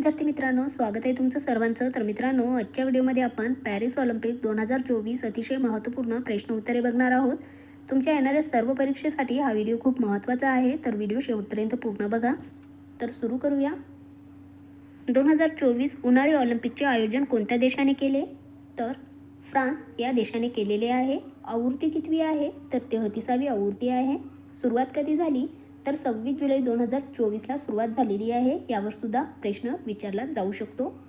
विद्यार्थी मित्रांनो स्वागत आहे तुमचं सर्वांचं. तर मित्रांनो आजच्या व्हिडिओमध्ये आपण पॅरिस ऑलिम्पिक दोन हजार चोवीस अतिशय महत्त्वपूर्ण प्रश्न उत्तरे बघणार आहोत. तुमच्या येणाऱ्या सर्व परीक्षेसाठी हा व्हिडिओ खूप महत्त्वाचा आहे. तर व्हिडिओ शेवटपर्यंत पूर्ण बघा. तर सुरू करूया. दोन हजार चोवीस उन्हाळी ऑलिम्पिकचे आयोजन कोणत्या देशाने केले? तर फ्रान्स या देशाने केलेले आहे. आवृत्ती कितवी आहे? तर तेहतीसावी आवृत्ती आहे. सुरुवात कधी झाली? तर सव्वीस जुलै दोन हजार चोवीसला सुरुवात झालेली आहे. यावर सुद्धा प्रश्न विचारला जाऊ शकतो.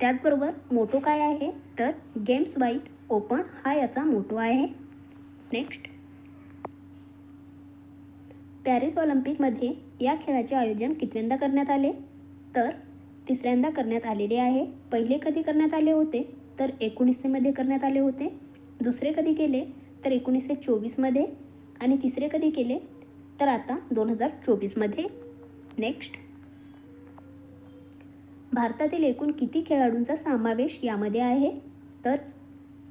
त्याचबरोबर मोटो काय आहे? तर गेम्स वाईट ओपन हा याचा मोटो आहे. नेक्स्ट. पॅरिस ऑलिम्पिकमध्ये या खेळाचे आयोजन कितव्यांदा करण्यात आले? तर तिसऱ्यांदा करण्यात आलेले आहे. पहिले कधी करण्यात आले होते? तर एकोणीसशेमध्ये करण्यात आले होते. दुसरे कधी केले? तर एकोणीसशे चोवीसमध्ये. आणि तिसरे कधी केले? तर आता दोन हजार चोवीसमध्ये नेक्स्ट भारतातील एकूण किती खेळाडूंचा समावेश यामध्ये आहे? तर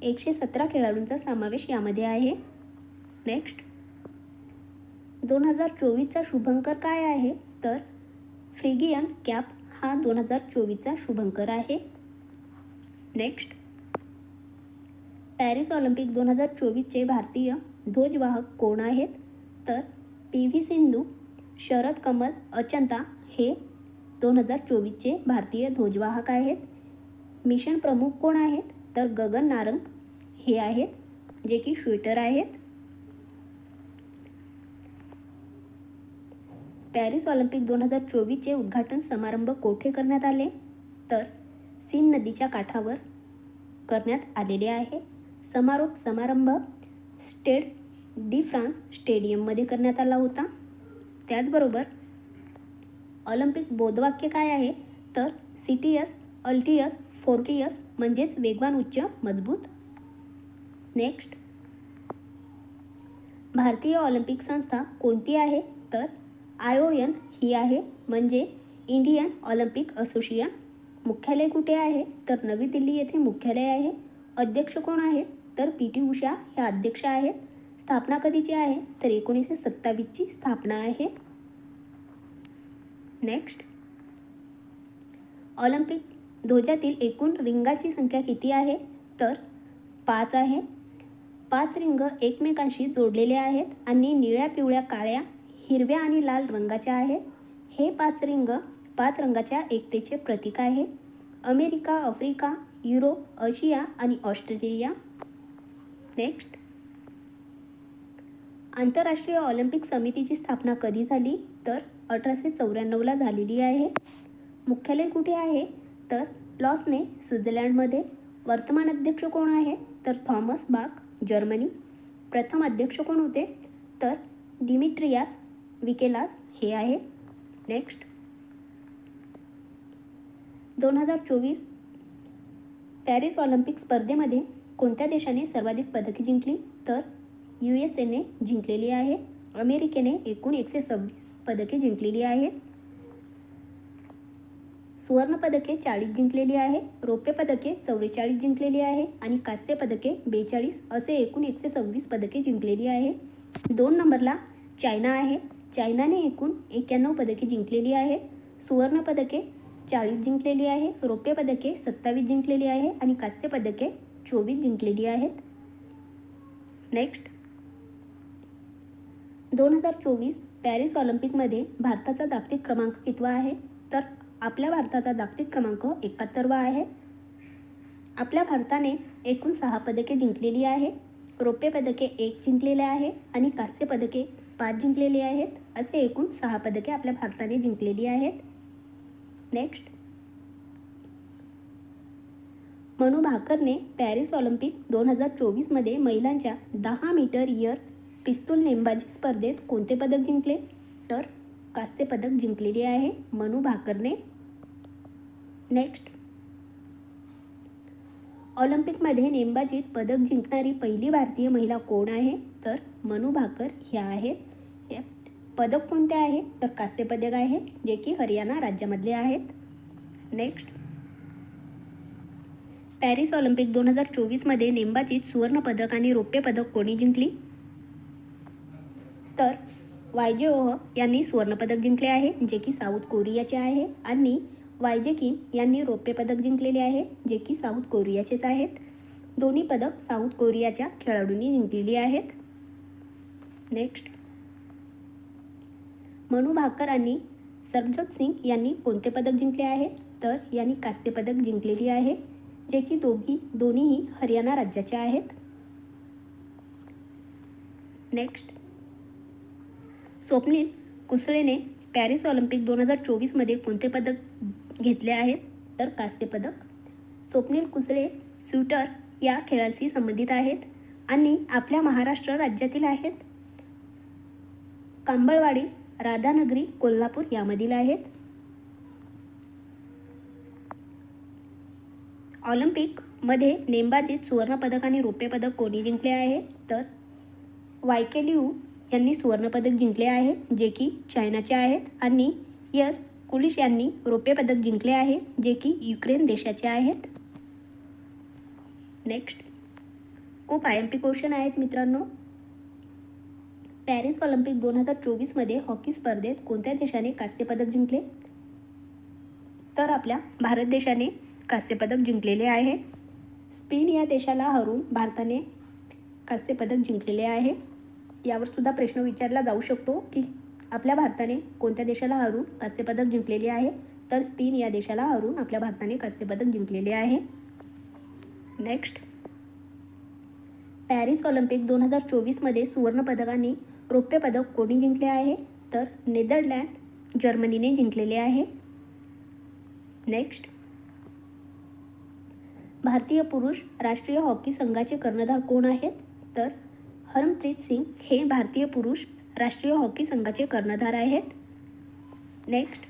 एकशे सतरा खेळाडूंचा समावेश यामध्ये आहे. नेक्स्ट दोन हजार चोवीसचा शुभंकर काय आहे? तर फ्रिगियन कॅप हा दोन हजार चोवीसचा शुभंकर आहे. नेक्स्ट पॅरिस ऑलिम्पिक दोन हजार चोवीसचे भारतीय ध्वजवाहक कोण आहेत? तर पी व्ही सिंधू शरद कमल अचंता हे दोन हजार चोवीसचे भारतीय ध्वजवाहक आहेत. मिशन प्रमुख कोण आहेत? तर गगन नारंग हे आहेत जे की श्वेटर आहेत. पॅरिस ऑलिम्पिक दोन हजार चोवीसचे उद्घाटन समारंभ कोठे करण्यात आले? तर सीन नदीच्या काठावर करण्यात आलेले आहे. समारोप समारंभ स्टेड डी फ्रान्स स्टेडियममध्ये करण्यात आला होता. त्याचबरोबर ऑलिम्पिक बोधवाक्य काय आहे? तर सिटीयस अल्टियस फोर्टियस म्हणजेच वेगवान उच्च मजबूत. नेक्स्ट. भारतीय ऑलिम्पिक संस्था कोणती आहे? तर आय ओ एन ही आहे म्हणजे इंडियन ऑलिम्पिक असोसिएशन. मुख्यालय कुठे आहे? तर नवी दिल्ली येथे मुख्यालय आहे. अध्यक्ष कोण आहेत? तर पी टी उषा ह्या अध्यक्ष आहेत. स्थापना कधीची आहे? तर एकोणीसशे सत्तावीसची स्थापना आहे. नेक्स्ट ऑलिम्पिक ध्वजातील एकूण रिंगाची संख्या किती आहे? तर पाच आहे. पाच रिंग एकमेकांशी जोडलेले आहेत आणि निळ्या पिवळ्या काळ्या हिरव्या आणि लाल रंगाच्या आहेत. हे पाच रिंग पाच रंगाच्या एकतेचे प्रतीक आहे. अमेरिका आफ्रिका युरोप आशिया आणि ऑस्ट्रेलिया नेक्स्ट आंतरराष्ट्रीय ऑलिम्पिक समितीची स्थापना कधी झाली? तर अठराशे चौऱ्याण्णवला झालेली आहे. मुख्यालय कुठे आहे? तर लॉसने स्वित्झर्लंडमध्ये. वर्तमान अध्यक्ष कोण आहे? तर थॉमस बाग जर्मनी. प्रथम अध्यक्ष कोण होते? तर डिमिट्रियास विकेलास हे आहे. नेक्स्ट दोन हजार चोवीस पॅरिस ऑलिम्पिक स्पर्धेमध्ये कोणत्या देशाने सर्वाधिक पदके जिंकली? तर यू एस एने जिंकलेली आहे. अमेरिकेने एकूण एकशे सव्वीस पदके जिंकलेली आहेत. सुवर्णपदके चाळीस जिंकलेली आहे. रौप्य पदके चौवेचाळीस जिंकलेली आहे. आणि कांस्य पदके बेचाळीस असे एकूण एकशे सव्वीस पदके जिंकलेली आहे. दोन नंबरला चायना आहे. चायनाने एकूण एक्क्याण्णव पदके जिंकलेली आहेत. सुवर्णपदके चाळीस जिंकलेली आहे. रौप्य पदके सत्तावीस जिंकलेली आहे. आणि कांस्य पदके चोवीस जिंकलेली आहेत. नेक्स्ट दोन हजार चोवीस पॅरिस ऑलिम्पिकमध्ये भारताचा जागतिक क्रमांक कितवा आहे? तर आपल्या भारताचा जागतिक क्रमांक एकाहत्तरवा आहे. आपल्या भारताने एकूण सहा पदके जिंकलेली आहे रौप्य पदके एक जिंकलेले आहे आणि कांस्य पदके पाच जिंकलेली आहेत. असे एकूण सहा पदके आपल्या भारताने जिंकलेली आहेत. नेक्स्ट मनू भाकरने पॅरिस ऑलिम्पिक दोन हजार चोवीसमध्ये महिलांच्या दहा मीटर इयर पिस्तूल नेमबाजी स्पर्धेत कोणते पदक जिंकले? तर कांस्य पदक जिंकलेले आहे मनू भाकरने. नेक्स्ट ऑलिम्पिकमध्ये नेमबाजीत पदक जिंकणारी पहिली भारतीय महिला कोण आहे? तर मनू भाकर ह्या आहेत. पदक कोणते आहे? तर कांस्य पदक आहे जे की हरियाणा राज्यामधले आहेत. नेक्स्ट पॅरिस ऑलिम्पिक दोन हजार चोवीसमध्ये नेमबाजीत सुवर्णपदक आणि रौप्य पदक कोणी जिंकली? तर वायजे ओह यांनी सुवर्णपदक जिंकले आहे जे की साऊथ कोरियाचे आहे आणि वायजे किम यांनी रौप्य पदक जिंकलेले आहे जे की साऊथ कोरियाचेच आहेत. दोन्ही पदक साऊथ कोरियाच्या खेळाडूंनी जिंकलेली आहेत. नेक्स्ट. मनू भाकर आणि सरबजोत सिंग यांनी कोणते पदक जिंकले आहे? तर यांनी कांस्य पदक जिंकलेली आहे. जे की दोघी दोन्हीही हरियाणा राज्याचे आहेत. नेक्स्ट स्वप्नील कुसळेने पॅरिस ऑलिम्पिक दोन हजार चोवीसमध्ये कोणते पदक घेतले आहेत? तर कांस्य पदक. स्वप्नील कुसळे स्वीटर या खेळाशी संबंधित आहेत आणि आपल्या महाराष्ट्र राज्यातील आहेत. कांबळवाडी राधानगरी कोल्हापूर यामधील आहेत. ऑलिम्पिकमध्ये नेमबाजीत सुवर्णपदक आणि रौप्यपदक कोणी जिंकले आहे? तर वायकेलिऊ यांनी सुवर्णपदक जिंकले आहे जे की चायनाचे आहेत. आणि यस कुलिश यांनी रौप्यपदक जिंकले आहे जे की युक्रेन देशाचे आहेत. नेक्स्ट. खूप आय एम पी क्वेश्चन आहेत मित्रांनो. पॅरिस ऑलिम्पिक दोन हजार चोवीसमध्ये हॉकी स्पर्धेत कोणत्या देशाने कांस्यपदक जिंकले? तर आपल्या भारत देशाने कांस्यपदक जिंकलेले आहे. स्पेन या देशाला हरून भारताने कांस्यपदक जिंकलेले आहे. यावर सुद्धा प्रश्न विचारला जाऊ शकतो की आपल्या भारताने कोणत्या देशाला हरून कांस्यपदक जिंकलेले आहे? तर स्पेन या देशाला हरून आपल्या भारताने कांस्यपदक जिंकलेले आहे. नेक्स्ट. पॅरिस ऑलिम्पिक दोन हजार चोवीसमध्ये सुवर्णपदकाने रौप्यपदक रौप्य पदक कोणी जिंकले आहे? तर नेदरलँड जर्मनीने जिंकलेले आहे. नेक्स्ट. भारतीय पुरुष राष्ट्रीय हॉकी संघाचे कर्णधार कोण आहेत? तर हरमप्रीत सिंग हे भारतीय पुरुष राष्ट्रीय हॉकी संघाचे कर्णधार आहेत. नेक्स्ट.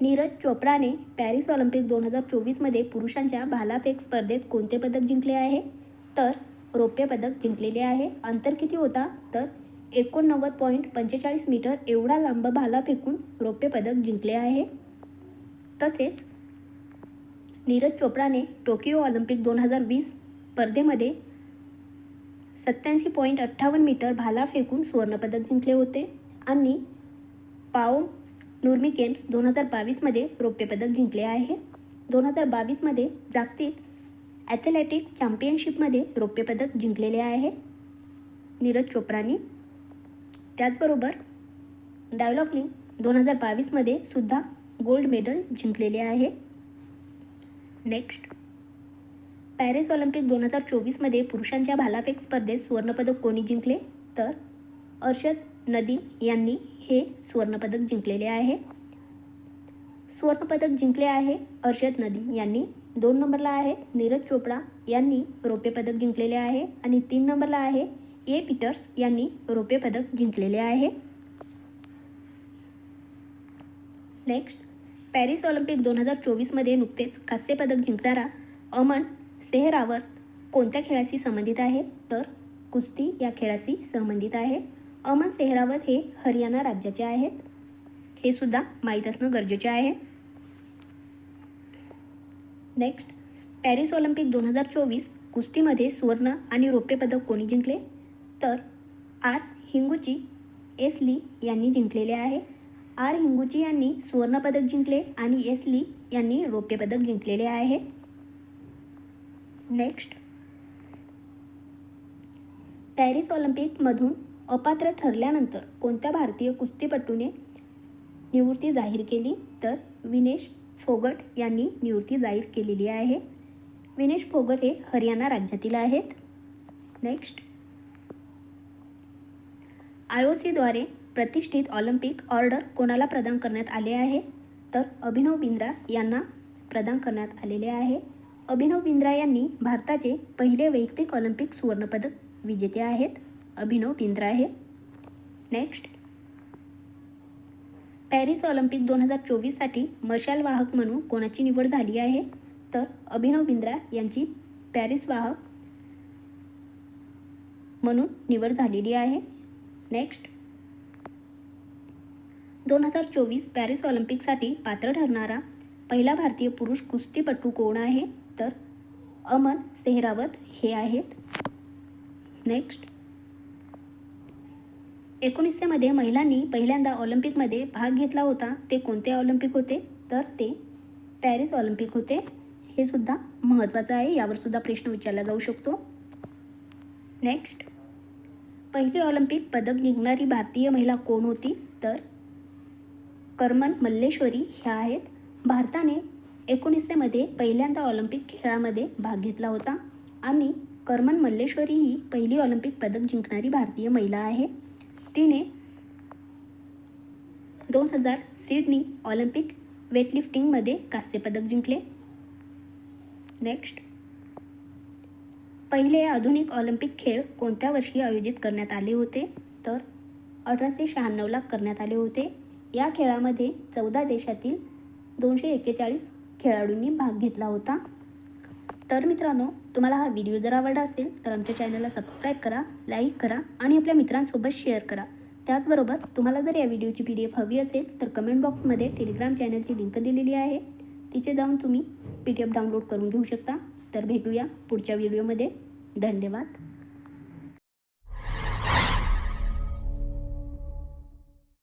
नीरज चोप्राने पॅरिस ऑलिम्पिक दोन हजार चोवीसमध्ये पुरुषांच्या भालाफेक स्पर्धेत कोणते पदक जिंकले आहे? तर रौप्य पदक जिंकलेले आहे. अंतर किती होता? तर एकोणनव्वद पॉईंट पंचेचाळीस मीटर एवढा लांब भाला फेकून रौप्य पदक जिंकले आहे. तसेच नीरज चोप्राने टोकियो ऑलिम्पिक दोन हजार वीस स्पर्धेमध्ये सत्याऐंशी पॉईंट अठ्ठावन्न मीटर भाला फेकून सुवर्णपदक जिंकले होते आणि पाओ नुर्मी गेम्स दोन हजार बावीसमध्ये रौप्य पदक जिंकले आहे. दोन हजार बावीसमध्ये जागतिक ॲथलेटिक्स चॅम्पियनशिपमध्ये रौप्य पदक जिंकलेले आहे. नीरज चोप्रानी. त्याचबरोबर डायलॉग दोन हजार बावीसमध्ये सुद्धा गोल्ड मेडल जिंकलेले आहे. नेक्स्ट पॅरिस ऑलिम्पिक दोन हजार चोवीसमध्ये पुरुषांच्या भालाफेक स्पर्धेत सुवर्णपदक कोणी जिंकले? तर अर्षद नदीम यांनी हे सुवर्णपदक जिंकलेले आहे. सुवर्णपदक जिंकले आहे अर्षद नदीम यांनी. दोन नंबरला आहे नीरज चोपडा यांनी रौप्य पदक जिंकलेले आहे आणि तीन नंबरला आहे ए पीटर्स यांनी रौप्य पदक जिंकलेले आहे. नेक्स्ट पॅरिस ऑलिम्पिक दोन हजार चोवीसमध्ये नुकतेच कांस्यपदक जिंकणारा अमन सेहरावत कोणत्या खेळाशी संबंधित आहे? तर कुस्ती या खेळाशी संबंधित आहे. अमन सेहरावत हे हरियाणा राज्याचे आहेत. हे सुद्धा माहीत असणं गरजेचे आहे. नेक्स्ट पॅरिस ऑलिम्पिक दोन हजार चोवीस कुस्तीमध्ये सुवर्ण आणि रौप्य पदक कोणी जिंकले? तर आर हिंगूची एस ली यांनी जिंकलेले आहे. आर हिंगुची यांनी सुवर्णपदक जिंकले आणि एस ली यांनी रौप्यपदक जिंकलेले आहे. नेक्स्ट पॅरिस ऑलिम्पिकमधून अपात्र ठरल्यानंतर कोणत्या भारतीय कुस्तीपटूने निवृत्ती जाहीर केली? तर विनेश फोगट यांनी निवृत्ती जाहीर केलेली आहे. विनेश फोगट हे हरियाणा राज्यातील आहेत. नेक्स्ट आय ओ सीद्वारे प्रतिष्ठित ऑलिम्पिक ऑर्डर कोणाला प्रदान करण्यात आले आहे? तर अभिनव बिंद्रा यांना प्रदान करण्यात आलेले आहे. अभिनव बिंद्रा यांनी भारताचे पहिले वैयक्तिक ऑलिम्पिक सुवर्णपदक विजेते आहेत. अभिनव बिंद्रा आहे नेक्स्ट पॅरिस ऑलिम्पिक दोन हजार चोवीससाठी मशाल वाहक म्हणून कोणाची निवड झाली आहे? तर अभिनव बिंद्रा यांची पॅरिस वाहक म्हणून निवड झालेली आहे. नेक्स्ट दोन हजार चोवीस पॅरिस ऑलिम्पिकसाठी पात्र ठरणारा पहिला भारतीय पुरुष कुस्तीपटू कोण आहे? तर अमन सेहरावत हे आहेत. नेक्स्ट एकोणीसशेमध्ये महिलांनी पहिल्यांदा ऑलिम्पिकमध्ये भाग घेतला होता. ते कोणते ऑलिम्पिक होते? तर ते पॅरिस ऑलिम्पिक होते. हे सुद्धा महत्त्वाचं आहे. यावरसुद्धा प्रश्न विचारला जाऊ शकतो. नेक्स्ट पहिली ऑलिम्पिक पदक जिंकणारी भारतीय महिला कोण होती? तर करमन मल्लेश्वरी ह्या आहेत. भारताने एकोणीसशेमध्ये पहिल्यांदा ऑलिम्पिक खेळामध्ये भाग घेतला होता. आणि करमन मल्लेश्वरी ही पहिली ऑलिम्पिक पदक जिंकणारी भारतीय महिला आहे. तिने दोन हजार सिडनी ऑलिम्पिक वेटलिफ्टिंगमध्ये कांस्यपदक जिंकले. नेक्स्ट पहिले आधुनिक ऑलिम्पिक खेळ कोणत्या वर्षी आयोजित करण्यात आले होते? तर अठराशे शहाण्णवला करण्यात आले होते. या खेळामध्ये चौदा देशातील दोनशे एक्केचाळीस खेळाडूंनी भाग घेतला होता. तर मित्रांनो तुम्हाला हा व्हिडिओ जर आवडला असेल तर आमच्या चॅनलला सबस्क्राईब करा लाईक करा आणि आपल्या मित्रांसोबत शेअर करा. त्याचबरोबर तुम्हाला जर या व्हिडिओची पी डी एफ हवी असेल तर कमेंट बॉक्समध्ये टेलिग्राम चॅनलची लिंक दिलेली आहे. तिथे जाऊन तुम्ही पी डी एफ डाउनलोड करून घेऊ शकता. तर भेटूया पुढच्या व्हिडिओमध्ये. धन्यवाद.